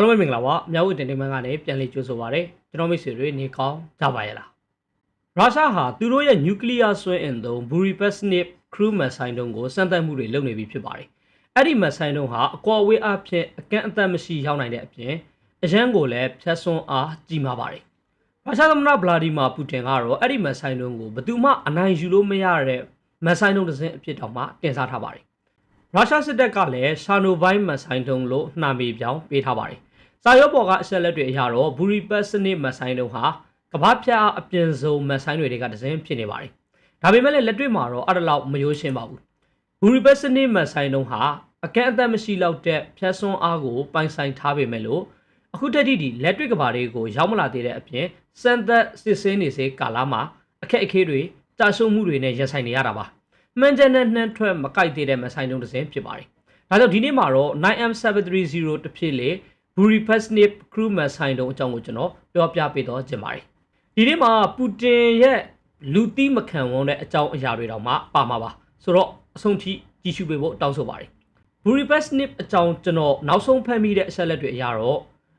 အားလုံးပဲမင်္ဂလာပါမြောက်ဝတင်တင်မန်းကနေပြန်လည်ကြိုဆိုပါရစေကျွန်တော်မိတ်ဆွေတွေနေကောင်းကြပါရဲ့လားရုရှားဟာသူတို့ရဲ့နျူကလ িয়ার ဆွဲအင်သုံး Buripasnip crew missile တုံးကိုစမ်းသပ်မှုတွေလုပ်နေပြီဖြစ်ပါတယ်အဲ့ဒီ missile တုံးဟာအကွာအဝေးအဖြစ်အကန့်အသတ်မရှိရောက်နိုင်တဲ့အပြင်အရန်ကိုလည်းဖြတ်စွန်းအားကြီးမားပါတယ်ရုရှားသမ္မတဗလာဒီမာပူတင်ကတော့အဲ့ဒီ missile တုံးကိုဘယ်သူမှအနိုင်ယူလို့မရတဲ့ missile တုံးတစ်စင်းအဖြစ်တောင်မှတင်စားထားပါတယ်ရုရှားစစ်တပ်ကလည်းရှာနိုဘိုင်းမဆိုင်တုံးလို့နှာမေပြောင်းပေးထားပါတယ်။ စာရုပ်ပေါ်ကအချက်လက်တွေအရတော့ဘူရီပတ်စနစ်မဆိုင်တုံးဟာကမ္ဘာဖြတ်အပြင်ဆုံးမဆိုင်တွေကတစ်စင်းဖြစ်နေပါတယ်။ဒါပေမဲ့လည်းလက်တွေ့မှာတော့အဲ့ဒါလောက်မရိုးရှင်းပါဘူး။ဘူရီပတ်စနစ်မဆိုင်တုံးဟာအကန့်အသတ်မရှိလောက်တဲ့ဖြတ်စွန်းအားကိုပိုင်ဆိုင်ထားပေမဲ့လို့အခုတတိဒီလက်တွေ့ကဘာတွေကိုရောက်မလာသေးတဲ့အပြင်စံသက်စစ်စင်းနေစေကာလာမှာအခက်အခဲတွေတာရှုံမှုတွေနဲ့ရင်ဆိုင်နေရတာပါ။မှန်ကန်တဲ့နှမ်းထွက်မကိုက်သေးတဲ့မဆိုင်တုံးတစ်စင်းဖြစ်ပါတယ်။ဒါကြောင့်ဒီနေ့မှာတော့ 9M730 တစ်ဖြစ်လေ Buripasnip Crew မဆိုင်တုံးအကြောင်းကိုကျွန်တော်ပြောပြပေးတော့ခြင်းပါတယ်။ဒီနေ့မှာပူတင်ရဲ့လူတိမခံဝန်းတဲ့အကြောင်းအရာတွေတောင်မှပါမှာပါ။ဆိုတော့အဆုံးထိကြည့်ရှုပေးဖို့တောင်းဆိုပါတယ်။ Buripasnip အကြောင်းကျွန်တော်နောက်ဆုံးဖတ်မိတဲ့အချက်လက်တွေအရတော့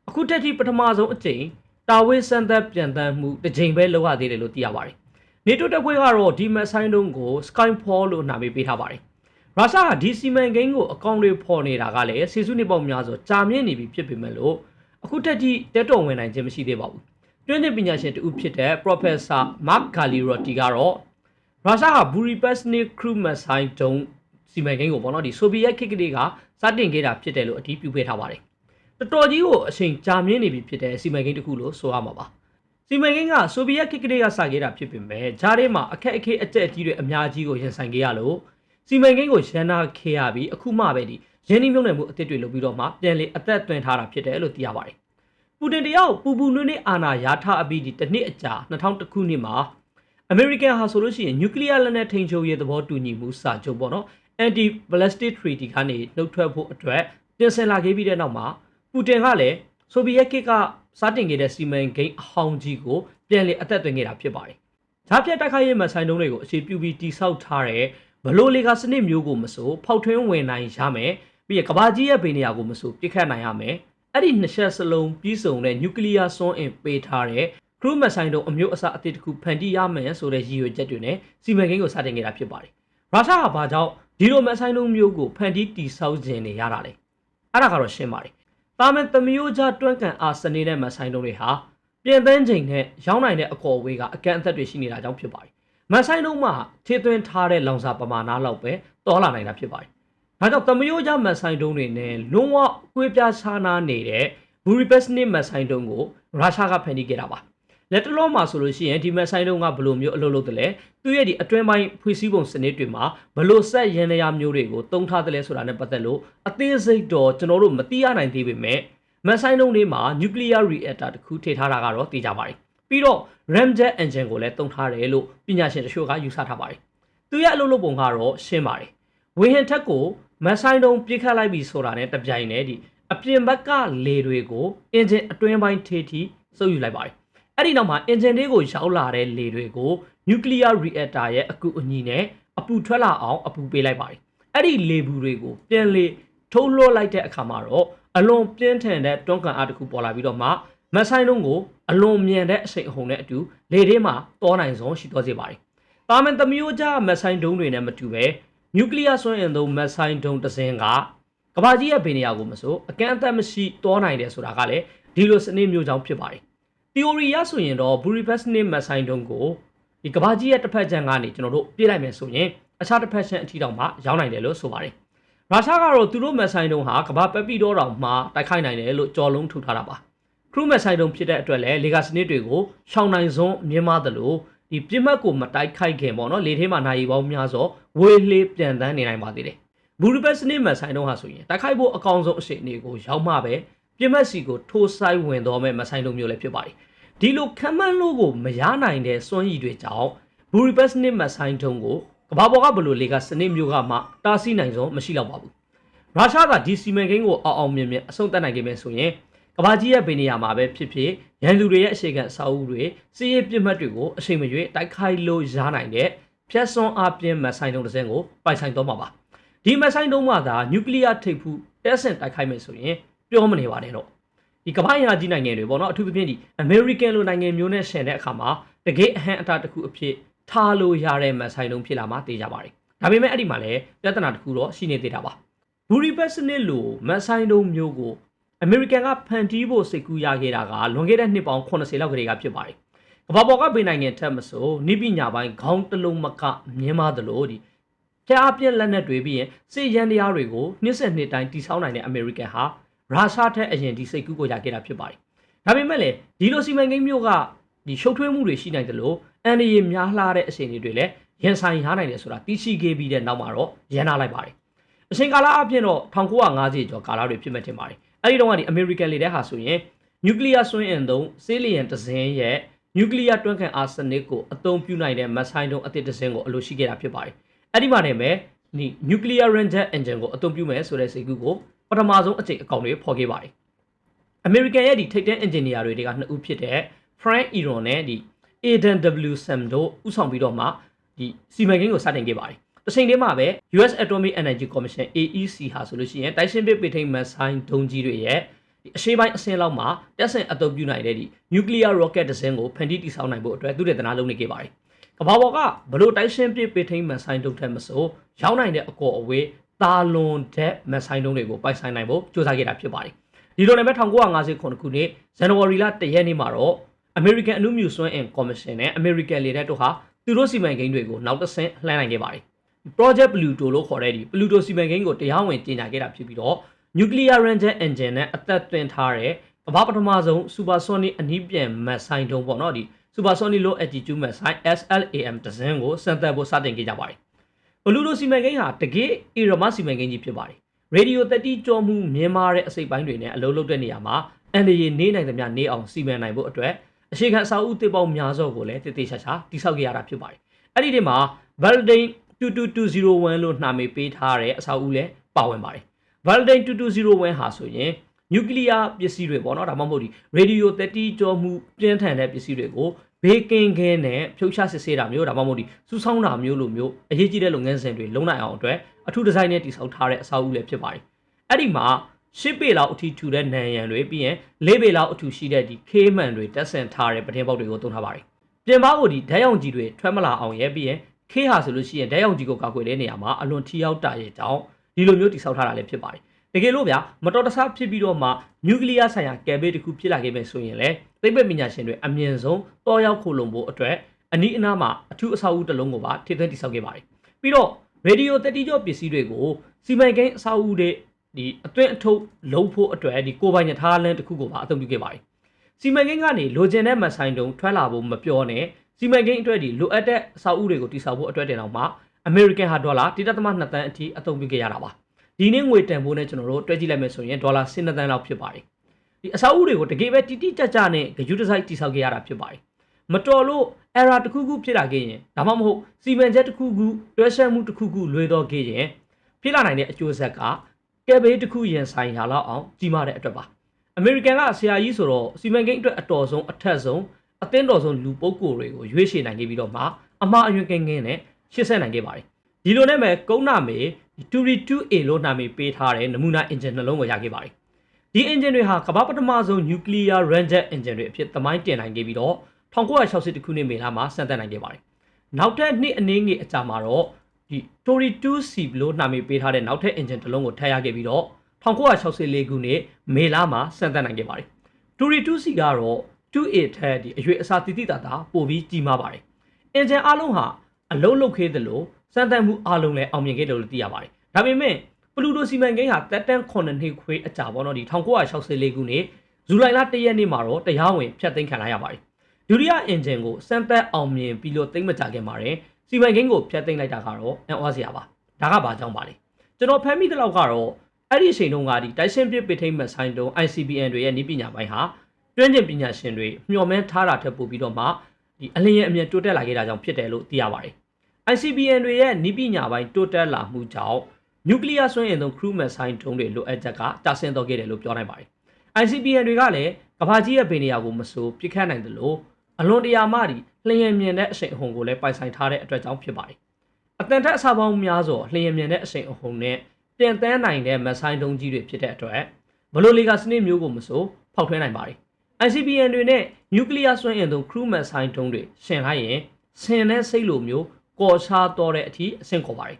အခုတက်ထိပထမဆုံးအကြိမ်တာဝေးစံသက်ပြန်တမ်းမှုတစ်ကြိမ်ပဲလောက်ရသေးတယ်လို့သိရပါတယ်။နေတိုတပ်ဖွဲ့ကတော့ဒီမက်ဆိုင်တုံးကို Skyfall လို့နာမည်ပေးထားပါတယ်။ ရုရှားကဒီစီမံကိန်းကိုအကောင့်တွေဖော်နေတာကလည်းစီစုနှစ်ပေါင်းများစွာကြာမြင့်နေပြီဖြစ်ပေမဲ့လို့အခုတက်ထိတက်တော်ဝင်နိုင်ခြင်းမရှိသေးပါဘူး။တွင်းသစ်ပညာရှင်တူဖြစ်တဲ့ Professor Mark Galirotti ကတော့ရုရှားဟာ Buripasnik Crew Missile တုံးစီမံကိန်းကိုပေါ့နော်ဒီဆိုဗီယက်ခေတ်ကလေးကစတင်ခဲ့တာဖြစ်တယ်လို့အတည်ပြုပေးထားပါတယ်။တော်တော်ကြီးကိုအချိန်ကြာမြင့်နေပြီဖြစ်တဲ့စီမံကိန်းတစ်ခုလို့ဆိုရမှာပါ။စီမံကိန်းကဆိုဗီယက်ခေတ်ကလေးကစခဲ့တာဖြစ်ပေမဲ့ဂျားထဲမှာအခက်အခဲအကျက်အကြီးတွေအများကြီးကိုရင်ဆိုင်ခဲ့ရလို့ စီမံကိန်းကိုရန်နာခဲ့ရပြီးအခုမှပဲဒီရင်းနှီးမြှုပ်နှံမှုအသစ်တွေလုပ်ပြီးတော့မှပြန်လေအသက်သွင်းထားတာဖြစ်တယ်လို့သိရပါတယ်။ပူတင်တယောက်ပူပူနွေ့နွေ့အာဏာရထားအပြီးဒီတစ်နှစ်အကြာ2000ခုနှစ်မှာအမေရိကန်ဟာဆိုလို့ရှိရင်နျူကလ িয়ার လက်နက်ထိန်းချုပ်ရေးသဘောတူညီမှုစာချုပ်ပေါ့နော် anti ballistic treaty ကနေနှုတ်ထွက်ဖို့အတွက်တင်ဆက်လာခဲ့ပြီးတဲ့နောက်မှာပူတင်ကလည်းဆိုဗီယက်ခေတ်ကစတင်ခဲ့တဲ့စီမံကိန်းအဟောင်းကြီးကိုပြန်လေအသက်သွင်းခဲ့တာဖြစ်ပါတယ်။ဂျားပြတ်တိုက်ခိုက်ရေးမဆိုင်တုံးတွေကိုအခြေပြုပြီးတိစောက်ထားတဲ့ ဘလို့လေကစနစ်မျိုးကိုမဆိုဖောက်ထွင်းဝင်နိုင်ရမယ်ပြီးရကဘာကြီးရဲ့ဗေနေရာကိုမဆိုပြစ်ခတ်နိုင်ရမယ်အဲ့ဒီနှစ်ချက်စလုံးပြီးစုံတဲ့နျူကလ িয়ার စွမ်းအင်ပေးထားတဲ့ crew မဆိုင်တုံးအမျိုးအစားအသစ်တစ်ခုဖန်တီးရမယ်ဆိုတဲ့ရည်ရွယ်ချက်တွေနဲ့စီမံကိန်းကိုစတင်ခဲ့တာဖြစ်ပါတယ်။ရုရှားကဘာကြောင့်ဒီလိုမဆိုင်တုံးမျိုးကိုဖန်တီးတိစောက်ခြင်းနေရတာလဲ။အဲ့ဒါကတော့ရှင်းပါတယ်။တာမန်သမယိုးကြားတွန်းကန်အားစနေတဲ့မဆိုင်တုံးတွေဟာပြင်ပန်းချိန်နဲ့ရောင်းနိုင်တဲ့အကော်ဝေးကအကန့်အသတ်တွေရှိနေတာကြောင့်ဖြစ်ပါတယ်။ မဆိုင်တုံးမှာထေသွင်းထားတဲ့လောင်စာပမာဏလောက်ပဲတော်လာနိုင်တာဖြစ်ပါတယ်။ဒါကြောင့်သမယိုးကြားမဆိုင်တုံးတွေနဲ့လုံးဝကွေးပြားခြားနားနေတဲ့ဘူရီပက်စနစ်မဆိုင်တုံးကိုရုရှားကဖန်တီးခဲ့တာပါ။လက်တလောမှာဆိုလို့ရှိရင်ဒီမဆိုင်တုံးကဘယ်လိုမျိုးအလုပ်လုပ်တယ်လဲသူရဲ့ဒီအတွင်းပိုင်းဖွေးစည်းပုံစနစ်တွေမှာဘယ်လိုဆက်ရန်ရာမျိုးတွေကိုတုံးထားတယ်လဲဆိုတာနဲ့ပတ်သက်လို့အသေးစိတ်တော့ကျွန်တော်တို့မသိရနိုင်သေးပေမဲ့မဆိုင်တုံးလေးမှာ nuclear reactor တခုထည့်ထားတာကတော့သိကြပါတယ်ပြီးတော့ ramjet engine ကိုလည်းတုံထားတယ်လို့ပညာရှင်တချို့ကယူဆထားပါတယ်သူရဲ့အလုပ်လုပ်ပုံကတော့ရှင်းပါတယ်ဝင်းဟင်ထက်ကိုမဆိုင်တုံးပြစ်ခတ်လိုက်ပြီဆိုတာနဲ့တပြိုင်တည်းဒီအပြင်ဘက်ကလေတွေကို engine အတွင်းပိုင်းထေးထိစုပ်ယူလိုက်ပါတယ်အဲ့ဒီနောက်မှာ engine လေးကိုရောက်လာတဲ့လေတွေကို nuclear reactor ရဲ့အကူအညီနဲ့အပူထွက်လာအောင်အပူပေးလိုက်ပါတယ်အဲ့ဒီလေဘူးတွေကိုပြန်လေထုံးလွှတ်လိုက်တဲ့အခါမှာတော့အလွန်ပြင်းထန်တဲ့တွန်းကန်အားတစ်ခုပေါ်လာပြီးတော့မှ မက်ဆိုင်လုံးကိုအလွန်မြန်တဲ့အစိမ်အဟုန်နဲ့အတူလေထဲမှာတောနိုင်ဆုံးရှိသွားစေပါတယ်။တာမန်သမီးတို့ကြားမက်ဆိုင်ဒုံးတွေနဲ့မတူပဲနျူကလ িয়ার စွမ်းအင်သုံးမက်ဆိုင်ဒုံးတစ်စင်းကကဘာကြီးရဲ့ဗေနေရာကိုမဆိုအကန့်အသတ်မရှိတောနိုင်တယ်ဆိုတာကလည်းဒီလိုစနစ်မျိုးကြောင့်ဖြစ်ပါတယ်။ theory ရဆိုရင်တော့ Buripes နဲ့မက်ဆိုင်ဒုံးကိုဒီကဘာကြီးရဲ့တစ်ဖက်ခြမ်းကနေကျွန်တော်တို့ပြေးလိုက်မယ်ဆိုရင်အခြားတစ်ဖက်ခြမ်းအထီတောင်မှရောက်နိုင်တယ်လို့ဆိုပါတယ်ရုရှားကတော့သူတို့မက်ဆိုင်တုံးဟာကမ္ဘာပက်ပီတော့တောင်မှတိုက်ခိုက်နိုင်တယ်လို့ကြော်လုံးထူထားတာပါ ခရူးမက်ဆိုင်တုံးဖြစ်တဲ့အတွက်လည်းလေဂါစနစ်တွေကိုရှောင်နိုင်ဆုံးမြင်မသလိုဒီပြစ်မှတ်ကိုမတိုက်ခိုက်ခင်ပေါ့နော်လေထဲမှာနိုင်ပေါင်းများစွာဝေးလေးပြန်တန်းနေနိုင်ပါသေးတယ်ဘူရီဘက်စနစ်မက်ဆိုင်တုံးဟာဆိုရင်တိုက်ခိုက်ဖို့အကောင်းဆုံးအရှိန်တွေကိုရောက်မှပဲပြစ်မှတ်စီကိုထိုးဆိုင်ဝင်တော့မဲ့မဆိုင်တုံးမျိုးလည်းဖြစ်ပါတယ်ဒီလိုခံမှန်းလို့ကိုမရနိုင်တဲ့စွမ်းရည်တွေကြောင့်ဘူရီဘက်စနစ်မက်ဆိုင်တုံးကိုကဘာပေါ်ကဘလို့လေကစနစ်မျိုးကမှတားဆီးနိုင်ဆုံးမရှိတော့ပါဘူးရုရှားကဒီစီမံကိန်းကိုအောင်အောင်မြင်မြင်အဆုံးသတ်နိုင်ခဲ့မယ်ဆိုရင် ကဘာကြီးရဲ့ဗေနေရာမှာပဲဖြစ်ဖြစ်ရန်လူတွေရဲ့အရှိန်ကအစာအုပ်တွေစီးရဲပြစ်မှတ်တွေကိုအချိန်မရွေးတိုက်ခိုက်လို့ရနိုင်တဲ့ဖြတ်စွန်းအပြင်းမဆိုင်တုံးတစ်စင်းကိုပိုင်ဆိုင်တော့မှာပါဒီမဆိုင်တုံးမှာသာနျူကလ িয়ার ထိပ်ဖူးတက်ဆင့်တိုက်ခိုက်မယ်ဆိုရင်ပြောမနေပါနဲ့တော့ဒီကမ္ဘာ့အင်အားကြီးနိုင်ငံတွေပေါ့နော်အထူးသဖြင့်ဒီ American လိုနိုင်ငံမျိုးနဲ့ရှင်တဲ့အခါမှာတကယ်အဟံအတာတစ်ခုအဖြစ်ထားလို့ရတဲ့မဆိုင်လုံးဖြစ်လာမှသိကြပါတယ်ဒါပေမဲ့အဲ့ဒီမှာလည်းပြဿနာတစ်ခုတော့ရှိနေသေးတာပါဘူရီပက်စနစ်လိုမဆိုင်လုံးမျိုးကို American ကဖန်တီးဖို့စိတ်ကူးရခဲ့တာကလွန်ခဲ့တဲ့နှစ်ပေါင်း80လောက်ကလေးကဖြစ်ပါတယ်ကမ္ဘာပေါ်ကဗေနိုင်ငံထက်မဆိုနိပညာပိုင်းခေါင်းတစ်လုံးမကမြင်မာသလိုဒီဖျားပြက်လက်နက်တွေပြီးရင်စစ်ရန်တရားတွေကိုနှစ်ဆက်နှစ်တိုင်းတိစောင်းနိုင်တဲ့ American ဟာရုရှားထက်အရင်ဒီစိတ်ကူးကိုရခဲ့တာဖြစ်ပါတယ်။ဒါပေမဲ့လည်းဒီလိုစီမံကိန်းမျိုးကဒီရှုပ်ထွေးမှုတွေရှိနိုင်တယ်လို့အန်ဒီရများလှတဲ့အခြေအနေတွေလည်းရင်ဆိုင်ရနိုင်တယ်ဆိုတာသိရှိခဲ့ပြီးတဲ့နောက်မှာတော့ရန်နာလိုက်ပါတယ်။အချိန်ကာလအပြင်တော့1950ကျော်ကာလတွေဖြစ်မှတင်ပါတယ်။ အဲ့ဒီတော့ကနေ American လေတဲ့ဟာဆိုရင် nuclear ဆွင်းအင်သုံးဆေးလျံတစ်စင်းရဲ့ nuclear တွန်းခံအားစနစ်ကိုအသုံးပြုနိုင်တဲ့ missile တုံးအသစ်တစ်စင်းကိုအလိုရှိခဲ့တာဖြစ်ပါတယ်အဲ့ဒီမှာနေမယ်ဒီ nuclear ranger engine ကိုအသုံးပြုမယ်ဆိုတဲ့စိတ်ကူးကိုပထမဆုံးအကြိမ်အကောင်တွေဖော်ခဲ့ပါတယ် American ရဲ့ဒီထိပ်တန်း engineer တွေတွေကနှစ်ဦးဖြစ်တဲ့ Frank Iron နဲ့ဒီ Aiden W Sam တို့ဥဆောင်ပြီးတော့မှဒီစီမံကိန်းကိုစတင်ခဲ့ပါတယ် တစ်ချိန်တည်းမှာပဲ US Atomic Energy Commission AEC ဟာဆိုလို့ရှိရင်တိုက်ရှင်ပစ်ပိထိန်မဆိုင်ဒုံးကြီးတွေရဲ့ဒီအရှိပိုင်းအဆင့်လောက်မှာတက်ဆင်အသုံးပြုနိုင်တဲ့ဒီ nuclear rocket တစ်စင်းကိုဖန်တီးတည်ဆောက်နိုင်ဖို့အတွက်သူတွေတနာလုပ်နေခဲ့ပါတယ်။ကမ္ဘာပေါ်ကဘလို့တိုက်ရှင်ပစ်ပိထိန်မဆိုင်ဒုံးထက်မဆိုရောက်နိုင်တဲ့အကောအဝေးတာလွန်တဲ့မဆိုင်ဒုံးတွေကိုပိုင်ဆိုင်နိုင်ဖို့ကြိုးစားခဲ့တာဖြစ်ပါတယ်။ဒီလိုနဲ့ပဲ1959ခုနှစ်ဇန်နဝါရီလ1ရက်နေ့မှာတော့ American အမှုမြူစွမ်းအင်ကော်မရှင်နဲ့ American လေတပ်တို့ဟာသူတို့စီမံကိန်းတွေကိုနောက်တစ်ဆင့်လှမ်းနိုင်ခဲ့ပါတယ်။ Project Pluto လို့ခေါ်တဲ့ဒီ Pluto စီမံကိန်းကိုတရားဝင်ကြေညာခဲ့တာဖြစ်ပြီးတော့ Nuclear Ranger Engine နဲ့အသက်သွင်းထားတဲ့ကမ္ဘာပထမဆုံး Supersonic အနည်းပြန်မတ်ဆိုင်တုံးပေါ့နော်ဒီ Supersonic Low Altitude မတ်ဆိုင် SLAM တစင်းကိုစံသက်ဖို့စတင်ခဲ့ကြပါတယ်။ Pluto စီမံကိန်းဟာတကယ်အီရမစီမံကိန်းကြီးဖြစ်ပါတယ်။ Radio တက်တီကြောမှုမြင်မာတဲ့အစိပ်ပိုင်းတွေနဲ့အလုပ်လုပ်တဲ့နေရာမှာအန်ဒီရီနေနိုင်သမျှနေအောင်စီမံနိုင်ဖို့အတွက်အခြေခံအစာအုပ်တစ်ပေါင်းများစွာကိုလည်းတည်တည်ချာချာတိဆောက်ခဲ့ရတာဖြစ်ပါတယ်။အဲ့ဒီဒီမှာ Valdane 22201လို့နှာမေပေးထားတဲ့အစာအုပ်လည်းပါဝင်ပါတယ်။ Valdane 2201ဟာဆိုရင်နျူကလ িয়ার ပစ္စည်းတွေပေါ့နော်ဒါမှမဟုတ်ဒီရေဒီယိုတက်တီကြောမှုပြင်းထန်တဲ့ပစ္စည်းတွေကိုဘေးကင်းခဲနဲ့ဖြုတ်ချစစ်ဆေးတာမျိုးဒါမှမဟုတ်ဒီစူးဆောင်းတာမျိုးလိုမျိုးအရေးကြီးတဲ့လုပ်ငန်းစဉ်တွေလုံးနိုင်အောင်အတွက်အထူးဒီဇိုင်းနဲ့တည်ဆောက်ထားတဲ့အစာအုပ်လည်းဖြစ်ပါတယ်။အဲ့ဒီမှာရှစ်ပေလောက်အထီထူတဲ့နံရံတွေပြီးရင်လေးပေလောက်အထူရှိတဲ့ဒီခေးမှန်တွေတက်ဆင်ထားတဲ့ပတင်းပေါက်တွေကိုသုံးထားပါတယ်။ပြင်ပကိုဒီဓာတ်ရောင်ကြီးတွေထွက်မလာအောင်ရဲပြီးရင် ခေးဟာဆိုလို့ရှိရင်ဓာတ်ရောင်ကြီးကိုကာကွယ်တဲ့နေရာမှာအလွန်ထိရောက်တာရဲ့ကြောင့်ဒီလိုမျိုးတိဆောက်ထားတာလည်းဖြစ်ပါတယ်။တကယ်လို့ဗျာမတော်တဆဖြစ်ပြီးတော့မှနျူကလ িয়ার ဆိုင်ရာကယ်ဘေးတစ်ခုဖြစ်လာခဲ့မယ်ဆိုရင်လေသိပ္ပံပညာရှင်တွေအမြင့်ဆုံးတော်ရောက်ခိုလုံဖို့အတွက်အနီးအနားမှာအထူးအဆောက်အဦတစ်လုံးကိုပါထိသွင်းတိဆောက်ခဲ့ပါတယ်။ပြီးတော့ရေဒီယိုတက်တီကျော့ပစ္စည်းတွေကိုစီမံကိန်းအဆောက်အဦတွေဒီအသွင်အထုတ်လုံးဖို့အတွက်ဒီကိုပိုင်ညထားလန်းတစ်ခုကိုပါအသုံးပြုခဲ့ပါတယ်။စီမံကိန်းကနေလိုချင်တဲ့မဆိုင်တုံထွက်လာဖို့မပြောနဲ့ စီမံကိန်းအတွက်ဒီလိုအပ်တဲ့အဆောက်အဦတွေကိုတည်ဆောက်ဖို့အတွက်တင်တော့မှ American ဟာဒေါ်လာ1.2တန်းအထိအသုံးပြုခဲ့ရတာပါ။ဒီနေ့ငွေတန်ဖိုးနဲ့ကျွန်တော်တို့တွဲကြည့်လိုက်မယ်ဆိုရင်ဒေါ်လာ12တန်းလောက်ဖြစ်ပါတယ်။ဒီအဆောက်အဦတွေကိုတကယ်ပဲတိတိကျကျနဲ့ဂရုတစိုက်တည်ဆောက်ခဲ့ရတာဖြစ်ပါတယ်။မတော်လို့ error တစ်ခုခုဖြစ်လာခဲ့ရင်ဒါမှမဟုတ်စီမံချက်တစ်ခုခုတွဲဆက်မှုတစ်ခုခုလွဲတော့ခဲ့ရင်ဖြစ်လာနိုင်တဲ့အကျိုးဆက်ကကဲဘေးတစ်ခုရင်ဆိုင်ရလောက်အောင်ကြီးမားတဲ့အတွက်ပါအမေရိကန်ကဆရာကြီးဆိုတော့စီမံကိန်းအတွက်အတော်ဆုံးအထက်ဆုံး အသင်းတော်ဆုံးလူပုဂ္ဂိုလ်တွေကိုရွေးချယ်နိုင်ခဲ့ပြီးတော့မှအမှားအယွင်းကင်းကင်းနဲ့ရှင်းဆက်နိုင်ခဲ့ပါတယ်ဒီလိုနဲ့ပဲကုန်းနာမေ 22A လို့နာမည်ပေးထားတဲ့နမူနာအင်ဂျင်နှလုံးကိုရခဲ့ပါတယ်ဒီအင်ဂျင်တွေဟာကမ္ဘာပထမဆုံး nuclear ranger engine တွေအဖြစ်သမိုင်းတင်နိုင်ခဲ့ပြီးတော့1960ခုနှစ်မေလမှာစတင်နိုင်ခဲ့ပါတယ်နောက်ထပ်နှစ်အနည်းငယ်အကြာမှာတော့ဒီ Tori 2C လို့နာမည်ပေးထားတဲ့နောက်ထပ် engine တစ်လုံးကိုထည့်ရခဲ့ပြီးတော့1964ခုနှစ်မေလမှာစတင်နိုင်ခဲ့ပါတယ်။ Tori 2C ကတော့ 2A ထက်ဒီအရွယ်အစားတည်တည်တာတာပိုပြီးကြီးမားပါတယ်။ engine အလုံးဟာအလုံးလုတ်ခဲသလိုစမ်းသပ်မှုအလုံးလည်းအောင်မြင်ခဲ့တယ်လို့သိရပါတယ်။ဒါပေမဲ့ပလူတိုစီမံကိန်းဟာတက်တန်း9နှစ်ခွေးအကြာပေါ့နော်ဒီ1964ခုနှစ်ဇူလိုင်လ1ရက်နေ့မှာတော့တရားဝင်ဖျက်သိမ်းခံလိုက်ရပါတယ်။ဒုတိယအင်ဂျင်ကိုစမ်းသပ်အောင်မြင်ပြီးလို့သိမ်းမကြခင်ပါတယ်စီမံကိန်းကိုဖျက်သိမ်းလိုက်တာကတော့အံ့ဩစရာပါဒါကဘာကြောင့်ပါလဲကျွန်တော်ဖမ်းမိတဲ့လောက်ကတော့အဲ့ဒီအချိန်တုန်းကဒီတိုက်ရှင်ပစ်ပစ်ထိမ့်မဲ့ဆိုင်တုံး ICBN တွေရဲ့ဤပညာပိုင်းဟာ တွင်းကျင်ပညာရှင်တွေမျှော်မှန်းထားတာထက်ပိုပြီးတော့မှဒီအလင်းရဲ့အမြင်တိုးတက်လာခဲ့တာကြောင့်ဖြစ်တယ်လို့သိရပါတယ် ICBN တွေရဲ့ဤပညာပိုင်းတိုးတက်လာမှုကြောင့်နျူကလ িয়ার စွမ်းအင်သုံး crew missile တုံးတွေလိုအပ်ချက်ကတာဆင်းတော့ခဲ့တယ်လို့ပြောနိုင်ပါတယ် ICBN တွေကလည်းကမ္ဘာကြီးရဲ့ဗေနေရာကိုမဆိုပြစ်ခတ်နိုင်တယ်လို့အလွန်တရာမှဒီလျှင်မြင်တဲ့အရှိန်အဟုန်ကိုလည်းပိုင်ဆိုင်ထားတဲ့အတွက်ကြောင့်ဖြစ်ပါတယ်။အတန်ထက်အစာပေါင်းများစွာလျှင်မြင်တဲ့အရှိန်အဟုန်နဲ့တင်တန်းနိုင်တဲ့မဆိုင်တုံးကြီးတွေဖြစ်တဲ့အတွက်ဘယ်လိုလေကာစနစ်မျိုးကိုမဆိုဖောက်ထွင်းနိုင်ပါတယ် ICBM တွေနဲ့နျူကလ িয়ার စွမ်းအင်သုံး crew missile တုံးတွေရှင်လိုက်ရင်ဆင်တဲ့စိတ်လိုမျိုးကော်ချားတော့တဲ့အထိအဆင့်ခေါ်ပါတယ်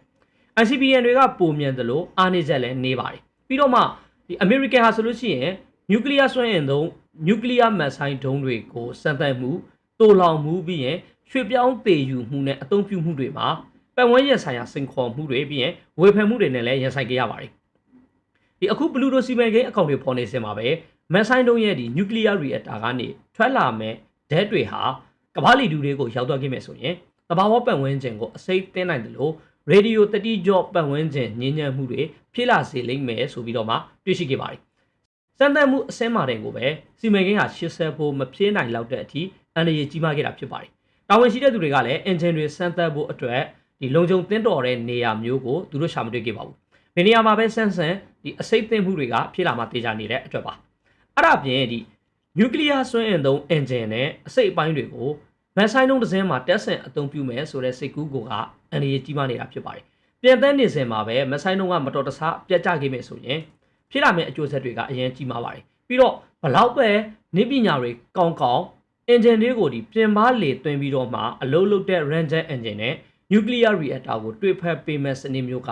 ICBM တွေကပုံမြန်တယ်လို့အားနေချက်လည်းနေပါတယ်ပြီးတော့မှဒီ American ဟာဆိုလို့ရှိရင်နျူကလ িয়ার စွမ်းအင်သုံးနျူကလ িয়ার မစ်ဆိုင်ဒုံးတွေကိုစမ်းသပ်မှုတိုးလောင်မှုပြီးရင်ရွှေပြောင်းပေယူမှုနဲ့အသုံးပြုမှုတွေမှာပတ်ဝန်းကျင်ဆိုင်ရာစင်ခေါ်မှုတွေပြီးရင်ဝေဖန်မှုတွေနဲ့လည်းရင်ဆိုင်ကြရပါတယ်ဒီအခုဘလူးဒိုစီမံကိန်းအကောင့်တွေပေါ်နေစင်မှာပဲ မန်ဆိုင်တုံးရဲ့ဒီနျူကလ িয়ার ရီအက်တာကနေထွက်လာမဲ့ဓာတ်တွေဟာကမ္ဘာလီဒူတွေကိုရောက်သွားခဲ့မယ်ဆိုရင်တဘာဝပတ်ဝန်းကျင်ကိုအစိမ့်သိမ်းနိုင်တယ်လို့ရေဒီယိုတတိကြော့ပတ်ဝန်းကျင်ညဉ့်ညံ့မှုတွေဖြစ်လာစေလိမ့်မယ်ဆိုပြီးတော့မှတွေ့ရှိခဲ့ပါတယ်စံတန်မှုအစင်းမာတဲ့ကိုပဲစီမံကိန်းဟာ80ဖို့မဖြစ်နိုင်လောက်တဲ့အထိအန္တရာယ်ကြီးမားခဲ့တာဖြစ်ပါတယ်တာဝန်ရှိတဲ့သူတွေကလည်းအင်ဂျင်တွေစမ်းသပ်ဖို့အတွက်ဒီလုံခြုံတင်းတော်တဲ့နေရာမျိုးကိုသူတို့ရှာမတွေ့ခဲ့ပါဘူး။ဒီနေရာမှာပဲဆန်းဆန်းဒီအစိတ်သိမ့်မှုတွေကဖြစ်လာမှတေချာနေတဲ့အတွက်ပါ။ အဲ့ဒါပြင်ဒီနျူကလ িয়ার စွမ်းအင်သုံးအင်ဂျင်နဲ့အစိတ်အပိုင်းတွေကိုမန်ဆိုင်လုံးတစ်စင်းမှာတက်ဆင်အသုံးပြုမယ်ဆိုတဲ့စိတ်ကူးကိုကအန္တရာယ်ကြီးမားနေတာဖြစ်ပါတယ်။ပြန်တန်းနေစဉ်မှာပဲမန်ဆိုင်လုံးကမတော်တဆပြတ်ကျခဲ့မယ်ဆိုရင်ဖြစ်လာမယ့်အကျိုးဆက်တွေကအရင်ကြီးမားပါတယ်။ပြီးတော့ဘလောက်ပဲနေပညာတွေကောင်းကောင်း engine လေးကိုဒီပြင်ပလေတွင်ပြီးတော့မှအလုံးလုံးတဲ့ Ranger engine နဲ့ nuclear reactor ကိုတွေ့ဖက်ပေးမဲ့စနစ်မျိုးက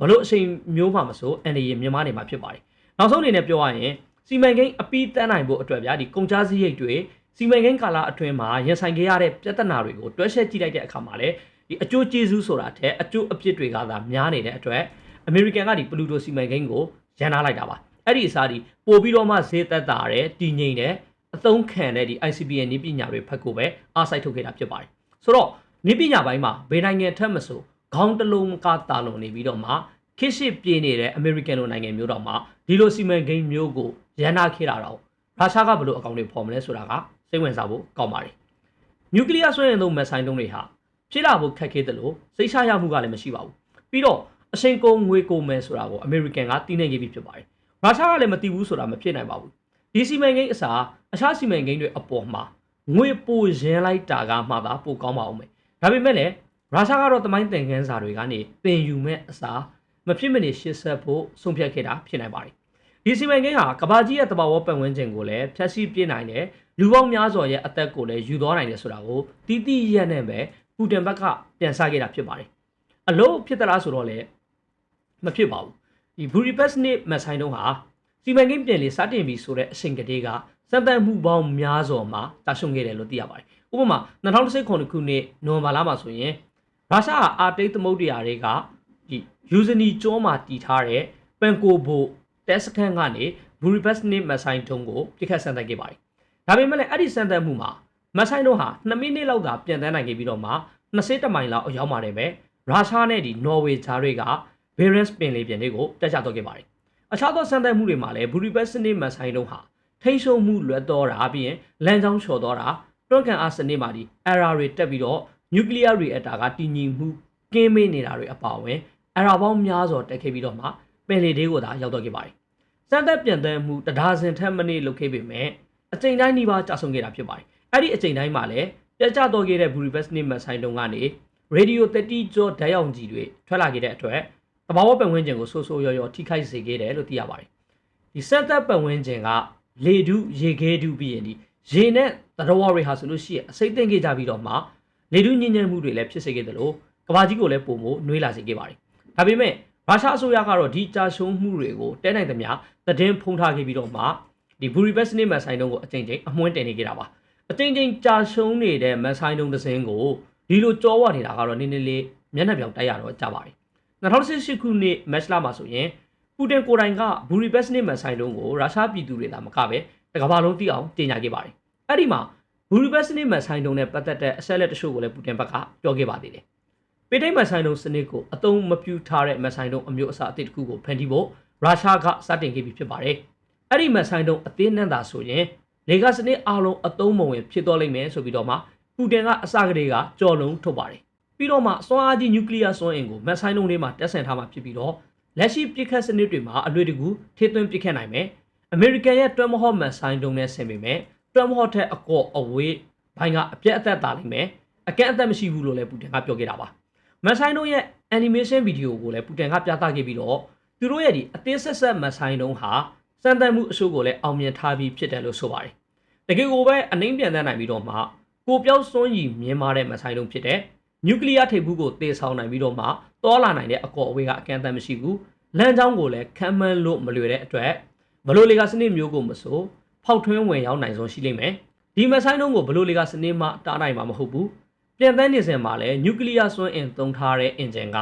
ဘလို့အချိန်မျိုးမှမဆိုအန်ဒီရမြန်မာနေမှာဖြစ်ပါတယ်။နောက်ဆုံးအနေနဲ့ပြောရရင် စီမံကိန်းအပီးတန်းနိုင်ဖို့အတွက်ဗျာဒီကုန်ချစည်းရိတ်တွေစီမံကိန်းကာလအတွင်းမှာရင်ဆိုင်ခဲ့ရတဲ့ပြဿနာတွေကိုတွဲဆက်ကြည့်လိုက်တဲ့အခါမှာလည်းဒီအကျိုးကျေးဇူးဆိုတာထက်အကျိုးအပြစ်တွေကသာများနေတဲ့အတွက်အမေရိကန်ကဒီပလူတိုစီမံကိန်းကိုရန်နာလိုက်တာပါ။အဲ့ဒီအစားဒီပို့ပြီးတော့မှဈေးသက်သာတဲ့တည်ငြိမ်တဲ့အသုံးခံတဲ့ဒီ ICBN နည်းပညာတွေဖက်ကိုပဲအားစိုက်ထုတ်ခဲ့တာဖြစ်ပါတယ်ဆိုတော့နည်းပညာပိုင်းမှာဘယ်နိုင်ငံထက်မဆိုခေါင်းတစ်လုံးကတာလုံနေပြီးတော့မှခစ်ရှိပြေးနေတဲ့အမေရိကန်လိုနိုင်ငံမျိုးတော့မှဒီလိုစီမံကိန်းမျိုးကို ရန်နာခဲ့တာတော့ရုရှားကဘယ်လိုအကောင့်တွေဖော်မလဲဆိုတာကစိတ်ဝင်စားဖို့ကောင်းပါတယ်နျူကလ িয়ার ဆွဲရင်သုံးမက်ဆိုင်တုံးတွေဟာဖြစ်လာဖို့ခက်ခဲတယ်လို့စိတ်ချရမှုကလည်းမရှိပါဘူးပြီးတော့အချိန်ကုန်ငွေကုန်မယ်ဆိုတာကိုအမေရိကန်ကသိနေခဲ့ပြီဖြစ်ပါတယ်ရုရှားကလည်းမသိဘူးဆိုတာမဖြစ်နိုင်ပါဘူးဒီစီမံကိန်းအစားအခြားစီမံကိန်းတွေအပေါ်မှာငွေပိုရင်းလိုက်တာကမှသာပိုကောင်းပါအောင်မယ်ဒါပေမဲ့လည်းရုရှားကတော့တမိုင်းသင်ခန်းစာတွေကနေပင်ယူမဲ့အစားမဖြစ်မနေရှစ်ဆက်ဖို့ဆုံးဖြတ်ခဲ့တာဖြစ်နိုင်ပါတယ် ဒီစီမံကိန်းဟာကဘာကြီးရဲ့တဘာဝပတ်ဝန်းကျင်ကိုလည်းဖျက်ဆီးပြစ်နိုင်တယ်လူပေါင်းများစွာရဲ့အသက်ကိုလည်းယူသွားနိုင်တယ်ဆိုတာကိုတီးတီးရက်နဲ့ပဲပူတင်ဘက်ကပြန်ဆခဲ့တာဖြစ်ပါတယ်အလို့ဖြစ်သလားဆိုတော့လေမဖြစ်ပါဘူးဒီဘူရီပက်စ်နစ်မဆိုင်တုံးဟာစီမံကိန်းပြင်လေစတင်ပြီဆိုတဲ့အချိန်ကတည်းကစံတန်မှုပေါင်းများစွာမှာတာရှုံခဲ့တယ်လို့သိရပါတယ်။ဥပမာ2019ခုနှစ်နိုဝင်ဘာလမှာဆိုရင်ရုရှားကအာတိတ်သမုဒ္ဒရာတွေကဒီယူဇနီကျောမှာတည်ထားတဲ့ပန်ကိုဘို တက်စခန်းကနေဘူရီဘတ်နစ်မဆိုင်တုံးကိုပြစ်ခတ်ဆန်တက်ခဲ့ပါတယ်။ဒါပေမဲ့လည်းအဲ့ဒီဆန်တက်မှုမှာမဆိုင်တုံးဟာ2မိနစ်လောက်သာပြန်တန်းနိုင်ခဲ့ပြီးတော့မှ20တမိုင်လောက်အရောက်ပါတယ်ပဲရုရှားနဲ့ဒီနော်ဝေဂျာတွေက Barents ပင်လေပြင်လေးကိုတက်ချတော့ခဲ့ပါတယ်အခြားသောစံတက်မှုတွေမှာလည်းဘူရီဘတ်စနစ်မဆိုင်တုံးဟာထိန်းချုပ်မှုလွတ်တော်တာပြီးရင်လမ်းကြောင်းလျှော်တော်တာတွန့်ကန်အားစနစ်မှာဒီ error တွေတက်ပြီးတော့ nuclear reactor ကတည်ငြိမ်မှုကင်းမေးနေတာတွေအပါအဝင် error ပေါင်းများစွာတက်ခဲ့ပြီးတော့မှပ င်လေဒေးကိုသာရောက်တော့ခဲ့ပါတယ်စံတက်ပြန်တမ်းမှုတဒါဇင်ထက်မနည်းလုပ်ခဲ့ပေမဲ့အချိန်တိုင်းနှီးပါကြာဆုံးခဲ့တာဖြစ်ပါတယ်အဲ့ဒီအချိန်တိုင်းမှာလည်းပြတ်ကျတော့ခဲ့တဲ့ Buri Best နစ်မဆိုင်တုံးကနေ radio 30ကျော်ဓာတ်ရောင်ကြီးတွေထွက်လာခဲ့တဲ့အတွက်တဘာဝပတ်ဝန်းကျင်ကိုဆိုးဆိုးရော်ရော်ထိခိုက်စေခဲ့တယ်လို့သိရပါတယ်။ဒီဆက်သက်ပတ်ဝန်းကျင်ကလေဒုရေခဲဒုပြီးရင်ဒီရေနဲ့တရဝတွေဟာဆိုလို့ရှိရင်အစိမ့်သိမ့်ခဲ့ကြပြီးတော့မှလေဒုညဉ့်ညံ့မှုတွေလည်းဖြစ်စေခဲ့တယ်လို့ကဘာကြီးကိုလည်းပုံမို့နှွေးလာစေခဲ့ပါတယ်။ဒါပေမဲ့ ရုရှားအစိုးရကတော့ဒီကြာရှုံးမှုတွေကိုတဲနိုင်သမျှသတင်းဖုံးထားခဲ့ပြီးတော့မှဒီဘူရီဘက်စနစ်မန်ဆိုင်တုံးကိုအကြိမ်ကြိမ်အမွှန်းတင်နေကြတာပါ။အကြိမ်ကြိမ်ကြာရှုံးနေတဲ့မန်ဆိုင်တုံးတစ်စင်းကိုဒီလိုကြောဝနေတာကတော့နည်းနည်းလေးမျက်နှာပြောင်တိုက်ရတော့ကြပါတယ်2018ခုနှစ်မက်ချ်လာမှာဆိုရင်ပူတင်ကိုယ်တိုင်ကဘူရီဘက်စနစ်မန်ဆိုင်တုံးကိုရုရှားပြည်သူတွေသာမကပဲတကမ္ဘာလုံးသိအောင်ကြေညာခဲ့ပါတယ်။အဲ့ဒီမှာဘူရီဘက်စနစ်မန်ဆိုင်တုံးနဲ့ပတ်သက်တဲ့အဆက်လက်တချို့ကိုလည်းပူတင်ဘက်ကပြောခဲ့ပါသေးတယ်။ ပေတိတ်မန်ဆိုင်တုံးစနစ်ကိုအသုံးမပြုထားတဲ့မန်ဆိုင်တုံးအမျိုးအစားအသစ်တစ်ခုကိုဖန်တီးဖို့ရုရှားကစတင်ခဲ့ပြီဖြစ်ပါတယ်။အဲ့ဒီမန်ဆိုင်တုံးအသင်းနဲ့သာဆိုရင်လေဂါစနစ်အားလုံးအသုံးမဝင်ဖြစ်သွားလိမ့်မယ်ဆိုပြီးတော့မှပူတင်ကအစကတည်းကကြော်လုံးထုတ်ပါတယ်။ပြီးတော့မှစွမ်းအားကြီးနျူကလ িয়ার စွမ်းအင်ကိုမန်ဆိုင်တုံးတွေမှာတက်ဆင်ထားမှာဖြစ်ပြီးတော့လက်ရှိပြစ်ခတ်စနစ်တွေမှာအလွယ်တကူထိသွင်းပြစ်ခတ်နိုင်မယ်။အမေရိကန်ရဲ့ Tomahawk မန်ဆိုင်တုံးနဲ့ဆင်ပေမဲ့ Tomahawk ထက်အကော့အဝေးဘိုင်းကအပြက်အသက်သာလိမ့်မယ်။အကန့်အသတ်မရှိဘူးလို့လည်းပူတင်ကပြောခဲ့တာပါ။ မန်ဆိုင်တုံးရဲ့ animation video ကိုလည်းပူတင်ကပြသခဲ့ပြီးတော့သူတို့ရဲ့ဒီအသေးဆက်ဆက်မန်ဆိုင်တုံးဟာစံတန်မှုအဆိုးကိုလည်းအောင်မြင်ထားပြီးဖြစ်တယ်လို့ဆိုပါတယ်။တကယ်ကိုပဲအနှိမ့်ပြန်တတ်နိုင်ပြီးတော့မှကိုပြောက်စွန်းကြီးမြင်မာတဲ့မဆိုင်လုံးဖြစ်တဲ့နျူကလ িয়ার ထိပ်ဘူးကိုတေဆောင်နိုင်ပြီးတော့မှတောလာနိုင်တဲ့အကော်အဝေးကအကန့်အသတ်မရှိဘူး။လမ်းကြောင်းကိုလည်းခံမှန်းလို့မလွယ်တဲ့အတွက်ဘလိုလီကစနစ်မျိုးကိုမဆိုဖောက်ထွင်းဝင်ရောက်နိုင်ဆုံးရှိလိမ့်မယ်။ဒီမဆိုင်လုံးကိုဘလိုလီကစနစ်မှတားနိုင်မှာမဟုတ်ဘူး။ ပြန်တန်းနေစဉ်မှာလည်းနျူကလ িয়ার စွမ်းအင်သုံးထားတဲ့အင်ဂျင်က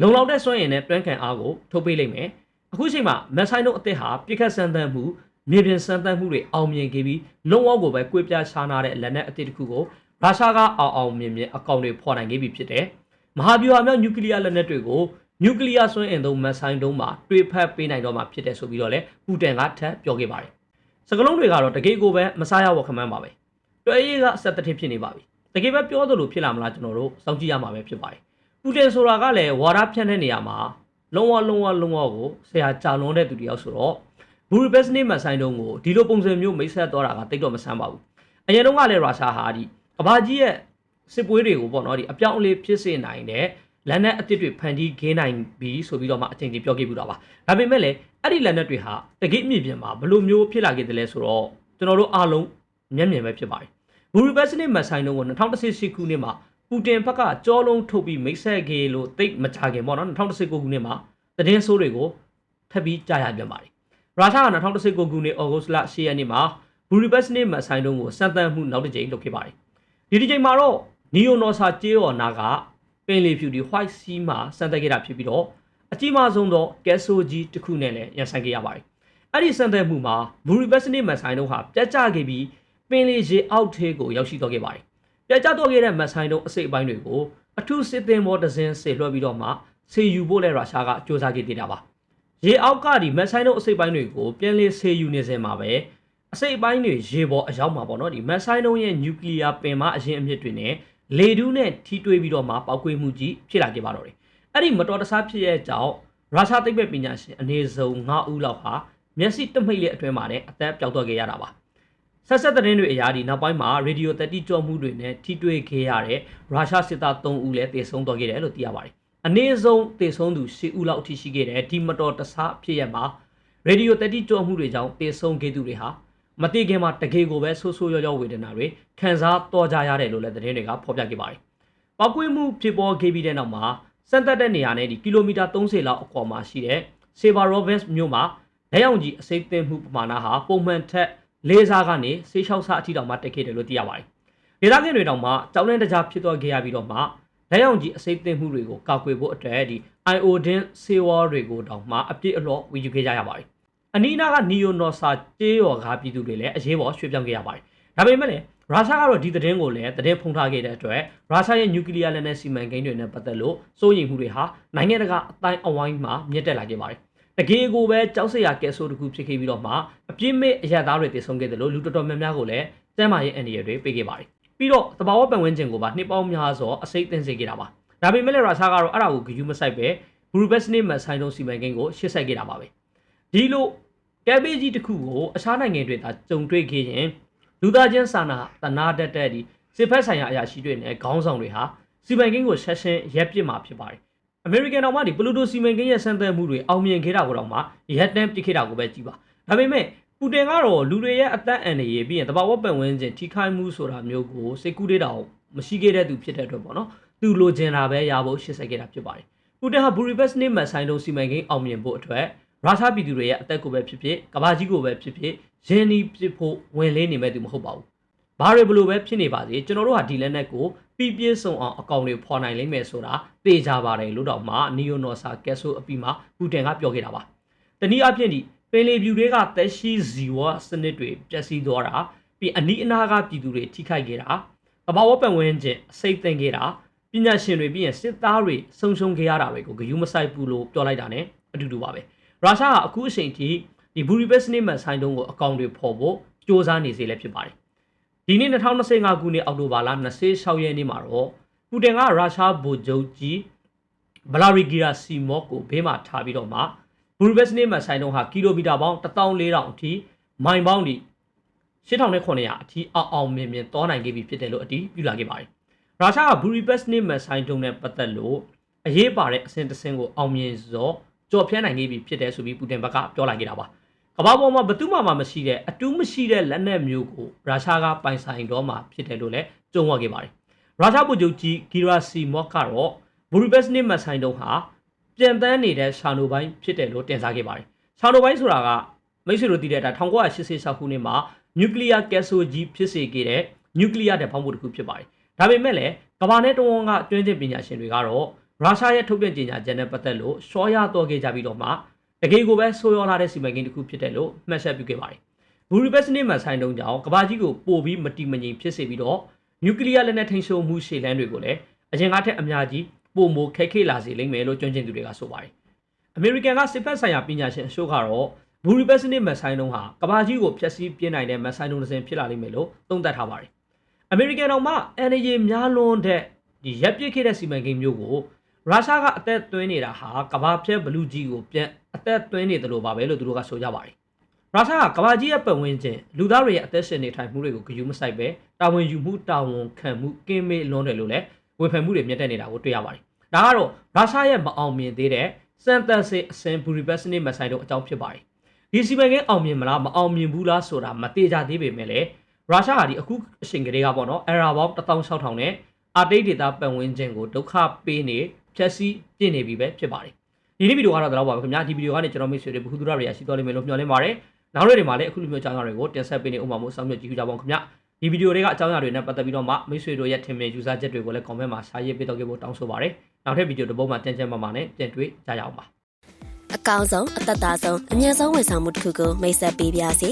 လုံလောက်တဲ့စွမ်းအင်နဲ့တွန်းကန်အားကိုထုတ်ပေးလိမ့်မယ်။အခုချိန်မှာမဆိုင်တို့အသစ်ဟာပြစ်ခတ်စမ်းသပ်မှုမြေပြင်စမ်းသပ်မှုတွေအောင်မြင်ခဲ့ပြီးလုံးဝကိုပဲကွေးပြားရှားနာတဲ့လက်နက်အသစ်တစ်ခုကိုရုရှားကအောင်အောင်မြင်မြင်အကောင့်တွေဖော်နိုင်ခဲ့ပြီဖြစ်တယ်။မဟာဗျူဟာမြောက်နျူကလ িয়ার လက်နက်တွေကိုနျူကလ িয়ার စွမ်းအင်သုံးမဆိုင်တုံးမှာတွေးဖက်ပေးနိုင်တော့မှာဖြစ်တယ်ဆိုပြီးတော့လေပူတင်ကထပ်ပြောခဲ့ပါတယ်။စကလုံးတွေကတော့တကယ်ကိုပဲမစားရဝခမန်းပါပဲ။တွဲရေးကအဆက်တစ်ထစ်ဖြစ်နေပါပြီ။ တကယ်ပဲပြောသလိုဖြစ်လာမလားကျွန်တော်တို့စောင့်ကြည့်ရမှာပဲဖြစ်ပါတယ်။ပူတင်ဆိုတာကလည်းဝါဒဖြန့်တဲ့နေရာမှာလုံးဝလုံးဝလုံးဝကိုဆရာကြာလွန်တဲ့သူတယောက်ဆိုတော့ဘူရီဘက်စနေမဆိုင်တုံးကိုဒီလိုပုံစံမျိုးမိတ်ဆက်တော့တာကတိတ်တော့မဆန်းပါဘူး။အရင်တုန်းကလည်းရုရှားဟာဒီကဘာကြီးရဲ့စစ်ပွဲတွေကိုပေါ့နော်ဒီအပြောင်းအလဲဖြစ်စေနိုင်တဲ့လက်နက်အသစ်တွေဖန်တီးခင်းနိုင်ပြီဆိုပြီးတော့မှအချိန်ကြီးပြောခဲ့ပြီးတော့ပါဒါပေမဲ့လည်းအဲ့ဒီလက်နက်တွေဟာတကိအမြင့်ပြင်မှာဘယ်လိုမျိုးဖြစ်လာခဲ့တယ်လဲဆိုတော့ကျွန်တော်တို့အားလုံးမျက်မြင်ပဲဖြစ်ပါတယ် ဘူရီဘက်စနစ်မဆိုင်တုံးကို2018ခုနှစ်မှာပူတင်ဘက်ကကြောလုံးထုတ်ပြီးမိတ်ဆက်ခဲ့လို့တိတ်မကြခင်ပေါ့နော်2019ခုနှစ်မှာသတင်းဆိုးတွေကိုထပ်ပြီးကြားရပြန်ပါတယ်ရုရှားက2019ခုနှစ်ဩဂုတ်လ10ရက်နေ့မှာဘူရီဘက်စနစ်မဆိုင်တုံးကိုစံတန်မှုနောက်တစ်ကြိမ်လုပ်ခဲ့ပါတယ်ဒီဒီချိန်မှာတော့နီယိုနော်ဆာကျေးော်နာကပင်လီဖြူဒီ white sea မှာစံတက်ခဲ့တာဖြစ်ပြီးတော့အကြီးမားဆုံးသောကက်ဆိုကြီးတစ်ခုနဲ့လည်းရန်ဆိုင်ခဲ့ရပါတယ်အဲ့ဒီစံတက်မှုမှာဘူရီဘက်စနစ်မဆိုင်တုံးဟာပြတ်ကျခဲ့ပြီး ပင်လီရေအောက်ထဲကိုရောက်ရှိသွားခဲ့ပါတယ်ပြတ်ကျတော့ခဲ့တဲ့မဆိုင်တုံးအစိတ်အပိုင်းတွေကိုအထူးစစ်သင်္ဘောတစ်စင်းဆေလွှတ်ပြီးတော့မှဆေယူဖို့လဲရုရှားကစ조사ခဲ့သေးတာပါရေအောက်ကဒီမဆိုင်တုံးအစိတ်ပိုင်းတွေကိုပြန်လေဆေယူနေစင်မှာပဲအစိတ်အပိုင်းတွေရေပေါ်အရောက်မှာပေါ့နော်ဒီမက်ဆိုင်တုံးရဲ့နျူကလ িয়ার ပင်မအရင်အမြစ်တွေနဲ့လေဒူးနဲ့ထိတွေ့ပြီးတော့မှပောက်ကွေးမှုကြီးဖြစ်လာခဲ့ပါတော့တယ်အဲ့ဒီမတော်တဆဖြစ်ရဲ့ကြောင့်ရုရှားသိပ္ပံပညာရှင်အနေဆုံး9ဦးလောက်ဟာမျက်စိတမိတ်လေးအတွင်းမှာလည်းအသက်ပျောက်တော့ခဲ့ရတာပါ ဆက်ဆက်သတင်းတွေအရာဒီနောက်ပိုင်းမှာရေဒီယိုတက်တိကြောမှုတွေနဲ့ထိတွေ့ခဲ့ရတဲ့ရုရှားစစ်သား3ဦးလည်းတေဆုံးတော့ခဲ့တယ်လို့သိရပါတယ်အနည်းဆုံးတေဆုံးသူ10ဦးလောက်အထိရှိခဲ့တယ်ဒီမတော်တဆဖြစ်ရမှာရေဒီယိုတက်တိကြောမှုတွေကြောင့်တေဆုံးခဲ့သူတွေဟာမတိခင်မှာတကယ်ကိုပဲဆိုးဆိုးရွားရွားဝေဒနာတွေခံစားတော်ကြရတယ်လို့လည်းသတင်းတွေကဖော်ပြခဲ့ပါတယ်။ပောက်ကွေးမှုဖြစ်ပေါ်ခဲ့ပြီးတဲ့နောက်မှာစံတက်တဲ့နေရာနဲ့ဒီကီလိုမီတာ30လောက်အကွာမှာရှိတဲ့ Saber Robbins မြို့မှာလက်ရောင်ကြီးအစိမ့်သိမ်းမှုပမာဏဟာပုံမှန်ထက် လေးစားကနေဆေးလျှောက်စားအထိတောင်မှတက်ခဲ့တယ်လို့သိရပါတယ်။ဒေသခံတွေတောင်မှကြောက်လန့်တကြားဖြစ်သွားခဲ့ရပြီးတော့မှလက်ရောင်ကြီးအစိမ့်သိမ်းမှုတွေကိုကာကွယ်ဖို့အတွက်ဒီ iodine ဆေးဝါးတွေကိုတောင်မှအပြည့်အလော့ဝေယူခဲ့ကြရပါတယ်အနီးနားကနီယိုနော်ဆာကျေးရော်ကားပြည်သူတွေလည်းအရေးပေါ်ရွှေ့ပြောင်းခဲ့ရပါတယ်။ဒါပေမဲ့လည်းရုရှားကတော့ဒီသတင်းကိုလည်းသတင်းဖုံးထားခဲ့တဲ့အတွက်ရုရှားရဲ့နျူကလ িয়ার လက်နက်စီမံကိန်းတွေနဲ့ပတ်သက်လို့စိုးရိမ်မှုတွေဟာနိုင်ငံတကာအတိုင်းအဝိုင်းမှာမြင့်တက်လာခဲ့ပါတယ်။ တကယ်ကိုပဲကြောက်စရာကဲဆိုးတစ်ခုဖြစ်ခဲ့ပြီးတော့မှအပြစ်မဲ့အရသားတွေတည်ဆုံခဲ့တယ်လို့လူတော်တော်များများကိုလည်းစမ်းမာရေးအန်ဒီရတွေပေးခဲ့ပါတယ်။ပြီးတော့တဘာဝပတ်ဝန်းကျင်ကိုပါနှစ်ပေါင်းများစွာအစိမ့်သိမ်းစေခဲ့တာပါ။ဒါပေမဲ့လည်းရုရှားကတော့အဲ့ဒါကိုဂရုမစိုက်ပဲဘူရူဘက်စနစ်မဆိုင်တုံးစီမံကိန်းကိုရှစ်ဆက်ခဲ့တာပါပဲ။ဒီလိုကဲဘေးကြီးတစ်ခုကိုအခြားနိုင်ငံတွေသာကြုံတွေ့ခဲ့ရင်လူသားချင်းစာနာတနာတတ်တဲ့ဒီစစ်ဖက်ဆိုင်ရာအရာရှိတွေနဲ့ခေါင်းဆောင်တွေဟာစီမံကိန်းကိုဆက်ရှင်ရက်ပစ်မှာဖြစ်ပါတယ်။ အမေရိကန်တော်မှဒီပလူတိုစီမံကိန်းရဲ့စံသတ်မှုတွေအောင်မြင်ခဲ့တာကိုတော့မှရက်တန်းပစ်ခဲ့တာကိုပဲကြည့်ပါ။ဒါပေမဲ့ပူတင်ကတော့လူတွေရဲ့အသက်အန္တရာယ်ပြီးရင်တဘာဝပတ်ဝန်းကျင်ထိခိုက်မှုဆိုတာမျိုးကိုစိတ်ကူးတဲ့တောင်မရှိခဲ့တဲ့သူဖြစ်တဲ့အတွက်ပေါ့နော်။သူလိုချင်တာပဲရဖို့ရှင်းဆက်ခဲ့တာဖြစ်ပါတယ်။ပူတင်ဟာဘူရီဘက်စ်နေမဆိုင်လုံးစီမံကိန်းအောင်မြင်ဖို့အတွက်ရုရှားပြည်သူတွေရဲ့အသက်ကိုပဲဖြစ်ဖြစ်ကဘာကြီးကိုပဲဖြစ်ဖြစ်ရင်းနှီးဖြစ်ဖို့ဝင်လေးနေမဲ့သူမဟုတ်ပါဘူး။ဘာတွေဘလို့ပဲဖြစ်နေပါစေကျွန်တော်တို့ဟာဒီလက်နက်ကို ပြပြဆုံအောင်အကောင့်တွေဖော်နိုင်လိမ့်မယ်ဆိုတာသိကြပါတယ်လို့တော့မှနီယိုနော်ဆာကက်ဆိုအပီမှာပူတင်ကပြောခဲ့တာပါ။တနည်းအားဖြင့်ဒီပင်လီဗျူတွေကတက်ရှိဇီဝစနစ်တွေပျက်စီးသွားတာပြီးအနီးအနားကပြည်သူတွေထိခိုက်ခဲ့တာတဘာဝပတ်ဝန်းကျင်အစိတ်သိမ်းခဲ့တာပညာရှင်တွေပြီးရင်စစ်သားတွေဆုံရှုံခဲ့ရတာတွေကိုဂယုမဆိုင်ဘူးလို့ပြောလိုက်တာ ਨੇ အတူတူပါပဲ။ရုရှားကအခုအချိန်ထိဒီဘူရီဘက်စနစ်မှဆိုင်တုံးကိုအကောင့်တွေဖော်ဖို့စ조사နေစေလည်းဖြစ်ပါတယ်။ ဒီနေ့2025ခုနှစ်အောက်တိုဘာလ26ရက်နေ့မှာတော့ပူတင်ကရုရှားဗိုလ်ချုပ်ကြီးဗလာရီဂီယာစီမော့ကိုဘေးမှာထားပြီးတော့မှဘူရီဘက်စနစ်မှဆိုင်တုံးဟာကီလိုမီတာပေါင်း14000အထိမိုင်ပေါင်းဒီ8900အထိအောင်အောင်မြင်မြင်တောနိုင်ခဲ့ပြီဖြစ်တယ်လို့အတီးပြုလာခဲ့ပါတယ်။ရုရှားကဘူရီဘက်စနစ်မှဆိုင်တုံးနဲ့ပတ်သက်လို့အရေးပါတဲ့အဆင့်တစ်ဆင့်ကိုအောင်မြင်စောကြော်ဖြန်းနိုင်ခဲ့ပြီဖြစ်တယ်ဆိုပြီးပူတင်ဘက်ကပြောလိုက်ခဲ့တာပါ ကမ္ဘာပေါ်မှာဘယ်သူမှမမရှိတဲ့အတူးမရှိတဲ့လက်နက်မျိုးကိုရုရှားကပိုင်ဆိုင်တော့မှဖြစ်တယ်လို့လည်းကြုံဝခဲ့ပါတယ်ရုရှားဗိုလ်ချုပ်ကြီးဂီရာစီမော့ကတော့ဘူရီဘက်စနစ်မဆိုင်တုံးဟာပြန်တန်းနေတဲ့ရှာနိုပိုင်းဖြစ်တယ်လို့တင်စားခဲ့ပါတယ်ရှာနိုပိုင်းဆိုတာကမိတ်ဆွေတို့သိတဲ့အတိုင်း1986ခုနှစ်မှာနျူကလ িয়ার ကက်ဆိုကြီးဖြစ်စေခဲ့တဲ့နျူကလ িয়ার တဲ့ဖောင်းမှုတစ်ခုဖြစ်ပါတယ်ဒါပေမဲ့လည်းကမ္ဘာနဲ့တဝန်ကကျွမ်းကျင်ပညာရှင်တွေကတော့ရုရှားရဲ့ထုတ်ပြန်ကြေညာချက်နဲ့ပတ်သက်လို့ရှောရတော့ခဲ့ကြပြီးတော့မှ တကယ်ကိုပဲဆိုးရွားလာတဲ့စီမံကိန်းတစ်ခုဖြစ်တယ်လို့မှတ်ချက်ပြုခဲ့ပါတယ်ဘူရီဘက်စနစ်မှာဆိုင်တုံးကြောင့်ကမ္ဘာကြီးကိုပို့ပြီးမတိမငြိမ်ဖြစ်စေပြီးတော့နျူကလ িয়ার လက်နက်ထိန်းချုပ်မှုရှေ့လန်းတွေကိုလည်းအရင်ကထက်အများကြီးပုံမိုခက်ခဲလာစေလိမ့်မယ်လို့ကျွမ်းကျင်သူတွေကဆိုပါတယ်အမေရိကန်ကစစ်ဖက်ဆိုင်ရာပညာရှင်အချို့ကတော့ဘူရီဘက်စနစ်မဆိုင်တုံးဟာကမ္ဘာကြီးကိုဖျက်ဆီးပြင်းနိုင်တဲ့မဆိုင်တုံးတစ်စင်ဖြစ်လာလိမ့်မယ်လို့သုံးသပ်ထားပါတယ်အမေရိကန်တော်မှ NRA များလွန်းတဲ့ဒီရပ်ပစ်ခဲ့တဲ့စီမံကိန်းမျိုးကို ရုရှားကအသက်သွင်းနေတာဟာကမ္ဘာဖြတ်ဘလူးကြီးကိုပြန်အသက်သွင်းနေတယ်လို့ပါပဲလို့သူတို့ကဆိုကြပါတယ်ရုရှားကကမ္ဘာကြီးရဲ့ပတ်ဝန်းကျင်လူသားတွေရဲ့အသက်ရှင်နေထိုင်မှုတွေကိုဂရုမစိုက်ပဲတာဝန်ယူမှုတာဝန်ခံမှုကင်းမေးလွန်းတယ်လို့လည်းဝေဖန်မှုတွေမြင့်တက်နေတာကိုတွေ့ရပါတယ်ဒါကတော့ရုရှားရဲ့မအောင်မြင်သေးတဲ့စန်တန်စစ်အစင်ဘူရီဘက်စနစ်မဆိုင်တို့အကြောင်းဖြစ်ပါတယ်ဒီစီမံကိန်းအောင်မြင်မလားမအောင်မြင်ဘူးလားဆိုတာမသေးကြသေးပေမဲ့လည်းရုရှားဟာဒီအခုအချိန်ကလေးကပေါ့နော်အရာပေါင်း16000နဲ့အာတိတ်ဒေတာပတ်ဝန်းကျင်ကိုဒုက္ခပေးနေ ဖြက်စီးပြင့်နေပြီပဲဖြစ်ပါတယ်ဒီနေ့ဗီဒီယိုကတော့တော့ပါပဲခင်ဗျာဒီဗီဒီယိုကနေကျွန်တော်မိတ်ဆွေတွေဘ ഹു ဒုရတွေရရှိသွားလိမ့်မယ်လို့မျှော်လင့်ပါတယ်နောက်နေ့တွေမှာလည်းအခုလိုမျိုးအကြောင်းအရာတွေကိုတင်ဆက်ပေးနေဥပမာမို့စောင့်မျှော်ကြည့်ကြပါဦးခင်ဗျာဒီဗီဒီယိုတွေကအကြောင်းအရာတွေနဲ့ပတ်သက်ပြီးတော့မှမိတ်ဆွေတို့ရဲ့ထင်မြင်ယူဆချက်တွေကိုလည်း comment မှာရှာရေးပေးတော့ခဲ့ဖို့တောင်းဆိုပါတယ်နောက်ထပ်ဗီဒီယိုတစ်ပုဒ်မှာတန်ကျန်မှမှာနဲ့ပြန်တွေ့ကြရအောင်ပါအကောင်းဆုံးအသက်သာဆုံးအမြတ်ဆုံးဝန်ဆောင်မှုတစ်ခုကိုမိတ်ဆက်ပေးပါစီ